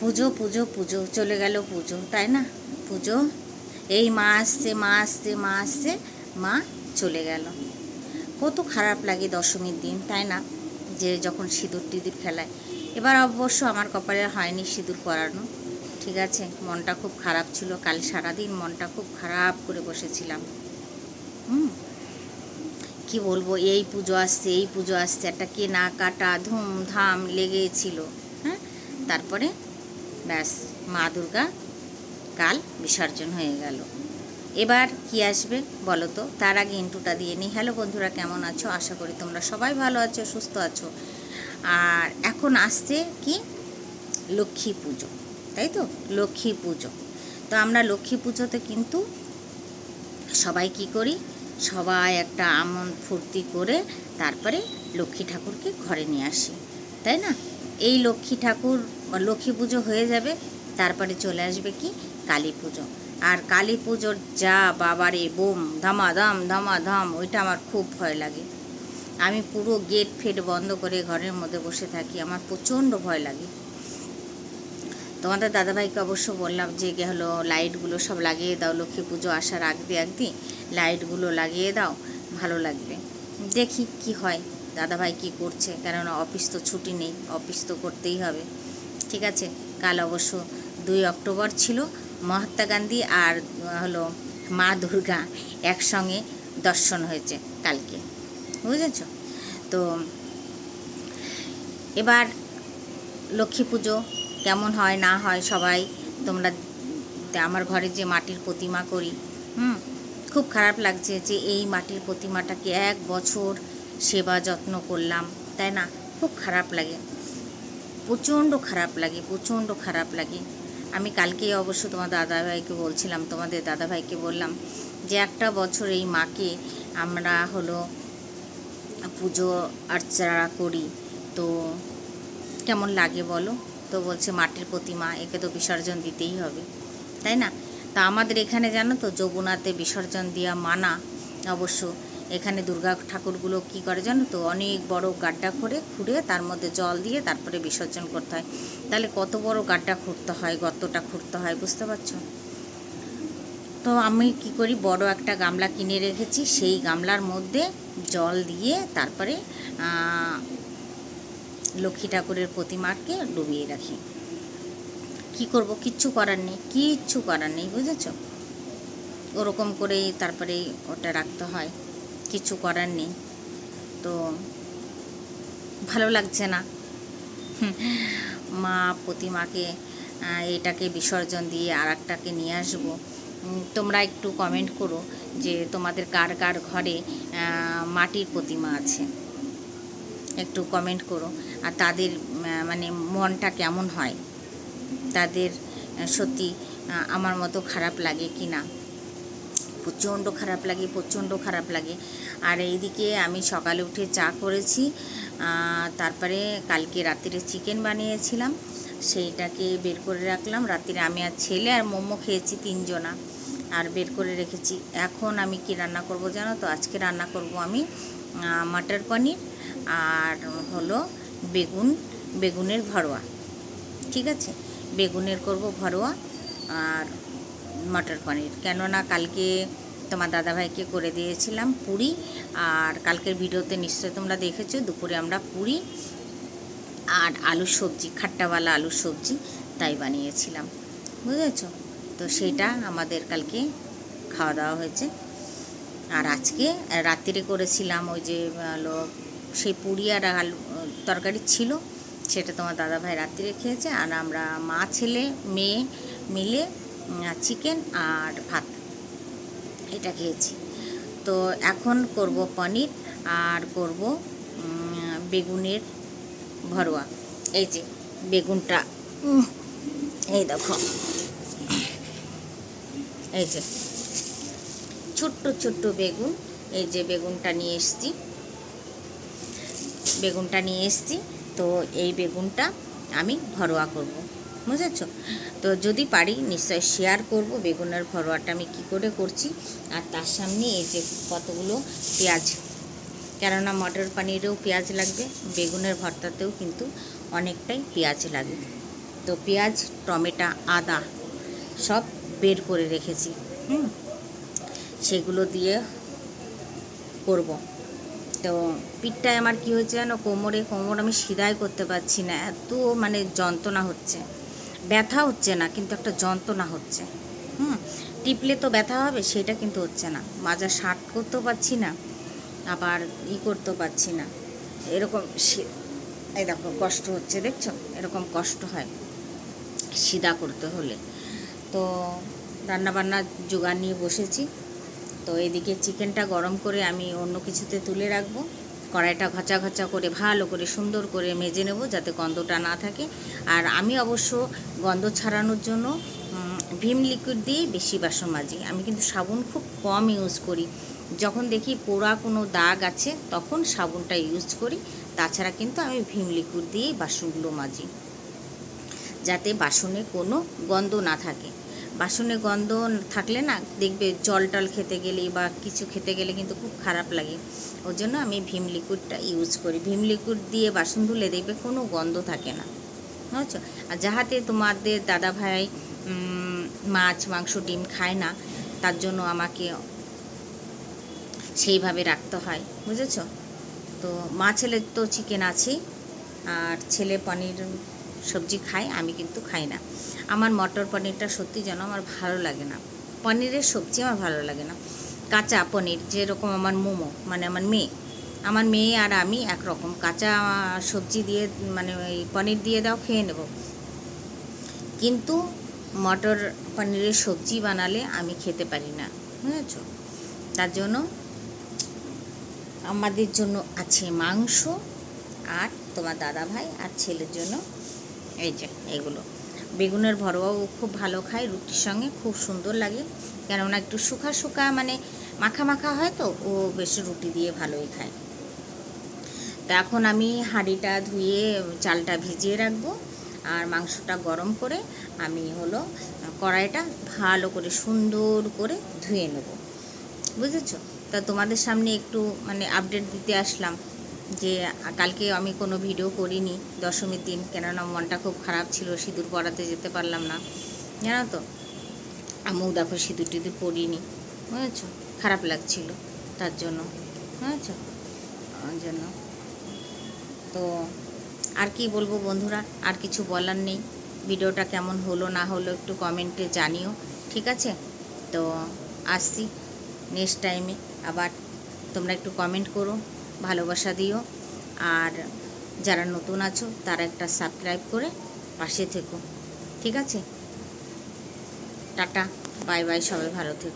পুজো পুজো পুজো, চলে গেল পুজো, তাই না? পুজো, এই মা আসছে মা আসছে মা আসছে, মা চলে গেল। কত খারাপ লাগে দশমীর দিন, তাই না? যে যখন সিঁদুর টিদুর খেলায়। এবার অবশ্য আমার কপালে হয়নি সিঁদুর পরানো, ঠিক আছে? মনটা খুব খারাপ ছিল, কাল সারাদিন মনটা খুব খারাপ করে বসেছিলাম। হুম? কি বলব, এই পুজো আসছে, এই পুজো আসছে, একটা কেনা কাটা ধুমধাম লেগেছিল হ্যাঁ? তারপরে ব্যাস, মা দুর্গা কাল বিসর্জন হয়ে গেল। এবার কি আসবে বলো তো? তার আগে ইন্টুটা দিয়ে নিই। হ্যালো বন্ধুরা, কেমন আছো? আশা করি তোমরা সবাই ভালো আছো, সুস্থ আছো। আর এখন আসছে কি? লক্ষ্মী পুজো, তাই তো? লক্ষ্মী পুজো। তো আমরা লক্ষ্মী পুজোতে কিন্তু সবাই কি করি? সবাই একটা আমন ফুর্তি করে তারপরে লক্ষ্মী ঠাকুরকে ঘরে নিয়ে আসি, তাই না? এই লক্ষ্মী ঠাকুর, লক্ষ্মী পুজো হয়ে যাবে, তারপরে চলে আসবে কি? কালী পুজো। আর কালী পুজোর যা বাবারে বোম, ধামাধাম ধামাধাম, ওইটা আমার খুব ভয় লাগে। আমি পুরো গেট ফেট বন্ধ করে ঘরের মধ্যে বসে থাকি, আমার প্রচণ্ড ভয় লাগে। তোমাদের দাদাভাইকে অবশ্য বললাম যে হলো, লাইটগুলো সব লাগিয়ে দাও, লক্ষ্মী পুজো আসার আগ দিয়ে লাইটগুলো লাগিয়ে দাও, ভালো লাগবে। দেখি কি হয়। দাদাভাই কি করছে? কেননা অফিস তো ছুটি নেই, অফিস তো করতেই হবে। ঠিক আছে? কাল অবশ্য দুই অক্টোবর ছিল মহাত্মা গান্ধী আর হলো মা দুর্গা একসঙ্গে দর্শন হয়েছে কালকে। বুঝেছ? তো এবার লক্ষ্মী পুজো কেমন হয়, না হয় সবাই তোমরা আমার ঘরে যে মাটির প্রতিমা করি, হুম, খুব খারাপ লাগছে যে এই মাটির প্রতিমাটাকে এক বছর সেবা যত্ন করলাম, তাই না? খুব খারাপ লাগে। প্রচণ্ড খারাপ লাগে, প্রচণ্ড খারাপ লাগে। আমি কালকেই অবশ্য তোমার দাদাভাইকে বলছিলাম, তোমাদের দাদাভাইকে বললাম যে একটা বছর এই মাকে আমরা হলো পুজো আর্চা করি। তো কেমন লাগে বলো? তো বলছে মাটির প্রতিমা, একে তো বিসর্জন দিতেই হবে, তাই না? তা আমাদের এখানে জানো তো, যমুনাতে বিসর্জন দেওয়া মানা অবশ্য। এখানে দুর্গা ঠাকুরগুলো কি করে জানো তো? অনেক বড় গাড্ডা করে খুঁড়ে তার মধ্যে জল দিয়ে তারপরে বিসর্জন করতে হয়। তাহলে কত বড় গাড্ডা খুঁড়তে হয়, গর্তটা খুঁড়তে হয়, বুঝতে পারছ? তো আমি কি করি, বড় একটা গামলা কিনে রেখেছি। সেই গামলার মধ্যে জল দিয়ে তারপরে লক্ষ্মী ঠাকুরের প্রতিমাকে ডুবিয়ে রাখি। কি করব? কিচ্ছু করার নেই, কিচ্ছু করার নেই, বুঝেছ? ওরকম করেই তারপরে ওটা রাখতে হয়। কিছু করার নেই। তো ভালো লাগছে না। মা প্রতিমাকে এটাকে বিসর্জন দিয়ে আর একটাকে নিয়ে আসব। তোমরা একটু কমেন্ট করো যে তোমাদের কার কার ঘরে মাটির প্রতিমা আছে। একটু কমেন্ট করো। আর তাদের মানে মনটা কেমন হয়? তাদের সত্যি আমার মতো খারাপ লাগে কি না প্রচণ্ড খারাপ লাগে, প্রচণ্ড খারাপ লাগে। আর এইদিকে আমি সকালে উঠে চা করেছি তারপরে কালকে রাত্রিরে চিকেন বানিয়েছিলাম, সেইটাকে বের করে রাখলাম। রাত্রিরে আমি আর ছেলে আর মোমো খেয়েছি তিনজনা, আর বের করে রেখেছি। এখন আমি কি রান্না করব জানো তো? আজকে রান্না করব আমি মাটার পনির আর হলো বেগুন, বেগুনের ভরোয়া ঠিক আছে? বেগুনের করব ভরোয়া আর মটর পনির। কেননা কালকে তোমার দাদাভাইকে করে দিয়েছিলাম পুরি, আর কালকের ভিডিওতে নিশ্চয়ই তোমরা দেখেছ, দুপুরে আমরা পুরি আর আলুর সবজি, খাট্টাওয়ালা আলুর সবজি তাই বানিয়েছিলাম। বুঝেছ? তো সেটা আমাদের কালকে খাওয়া দাওয়া হয়েছে। আর আজকে রাত্রিরে করেছিলাম ওই যে হলো সেই পুরি আর আলু, তরকারি ছিল, সেটা তোমার দাদাভাই রাত্রিরে খেয়েছে। আর আমরা মা, ছেলে, মেয়ে মিলে চিকেন আর ভাত। এটা খেয়েছি। তো এখন করব পনির আর করব বেগুনের ভরোয়া এই যে, বেগুনটা। এই দেখো। এই যে, ছোট্ট ছোট্ট বেগুন। এই যে, বেগুনটা নিয়ে এসছি। বেগুনটা নিয়ে এসছি। তো এই বেগুনটা আমি ভরোয়া করব। বুঝেছ? তো যদি পারি, নিশ্চয় শেয়ার করব। বেগুনের ভরোয়াটা আমি কি করে করছি? আর তার সামনে এই যে কতগুলো পেঁয়াজ। কেননা মটর পানিরেও পেঁয়াজ লাগবে, বেগুনের ভর্তাতেও কিন্তু অনেকটাই পেঁয়াজ লাগে। তো পেঁয়াজ, টমেটো, আদা সব বের করে রেখেছি, হুম? সেগুলো দিয়ে করব। তো পিঠটায় আমার কি হয়েছে জানো? কোমরে, কোমর আমি সিধাই করতে পারছি না। এত মানে যন্ত্রণা হচ্ছে। ব্যথা হচ্ছে না, কিন্তু একটা যন্ত্রণা হচ্ছে। হুম? টিপলে তো ব্যথা হবে, সেটা কিন্তু হচ্ছে না। মাজা শার্ট করতেও পারছি না, আবার ই করতেও পারছি না। এরকম এই দেখো, কষ্ট হচ্ছে, দেখছ? এরকম কষ্ট হয় সিধা করতে হলে। তো রান্নাবান্না জোগাড় নিয়ে বসেছি। তো এদিকে চিকেনটা গরম করে আমি অন্য কিছুতে তুলে রাখব। কড়াইটা ঘচা ঘচা করে, ভালো করে, সুন্দর করে মেজে নেব যাতে গন্ধটা না থাকে। আর আমি অবশ্য গন্ধ ছাড়ানোর জন্য ভিম লিকুইড দিয়েই বেশি বাসন মাজি। আমি কিন্তু সাবুন খুব কম ইউজ করি। যখন দেখি পোড়া কোনো দাগ আছে, তখন সাবুনটা ইউজ করি। তাছাড়া কিন্তু আমি ভিম লিকুইড দিয়েই বাসনগুলো মাজি, যাতে বাসনে কোনো গন্ধ না থাকে। বাসনে গন্ধ থাকলে না দেখবে জল টল খেতে গেলে বা কিছু খেতে গেলে কিন্তু খুব খারাপ লাগে। ওর জন্য আমি ভীম লিকুইডটা ইউজ করি। ভীম লিকুইড দিয়ে বাসন ধুলে দেখবে কোনো গন্ধ থাকে না। বুঝছ? আর যাহাতে তোমাদের দাদা ভাই মাছ, মাংস, ডিম খায় না, তার জন্য আমাকে সেইভাবে রাখতে হয়। বুঝেছ? তো মা ছেলের তো চিকেন আছেই, আর ছেলে পনির সবজি খায়, আমি কিন্তু খাই না। আমার মটর পনিরটা সত্যি যেন আমার ভালো লাগে না। পনিরের সবজি আমার ভালো লাগে না। কাঁচা পনির, যেরকম আমার মোমো মানে আমার মেয়ে। আমার মেয়ে আর আমি একরকম। কাঁচা সবজি দিয়ে মানে ওই পনির দিয়ে দাও, খেয়ে নেব। কিন্তু মটর পনিরের সবজি বানালে আমি খেতে পারি না, বুঝেছ? তার জন্য আমাদের জন্য আছে মাংস আর তোমার দাদা ভাই আর ছেলের জন্য এই যে, এগুলো। বেগুনের ভরোয়াও খুব ভালো খায়, রুটির সঙ্গে খুব সুন্দর লাগে। কেননা একটু শুকা শুকা মানে মাখা মাখা হয় তো, ও বেশ রুটি দিয়ে ভালোই খায়। তো এখন আমি হাঁড়িটা ধুয়ে চালটা ভিজিয়ে রাখব আর মাংসটা গরম করে আমি হলো কড়াইটা ভালো করে সুন্দর করে ধুয়ে নেব। বুঝেছ? তা তোমাদের সামনে একটু মানে আপডেট দিতে আসলাম। যে কালকে আমি কোনো ভিডিও করিনি দশমীর দিন, কেননা মনটা খুব খারাপ ছিল, সিঁদুর পরাতে যেতে পারলাম না। জানো তো? আমিও দেখো, সিঁদুর টিঁদুর পরিনি, বুঝেছ? খারাপ লাগছিল তার জন্য, বুঝেছ? জন্য। তো আর কি বলব বন্ধুরা, আর কিছু বলার নেই। ভিডিওটা কেমন হলো, না হলো একটু কমেন্টে জানিও, ঠিক আছে? তো আসছি নেক্সট টাইমে। আবার তোমরা একটু কমেন্ট করো। ভালোবাসা দিও। আর যারা নতুন আছো, তারা একটা সাবস্ক্রাইব করে পাশে থেকো। ঠিক আছে? টাটা, বাই বাই, সবাই ভালো থেকো।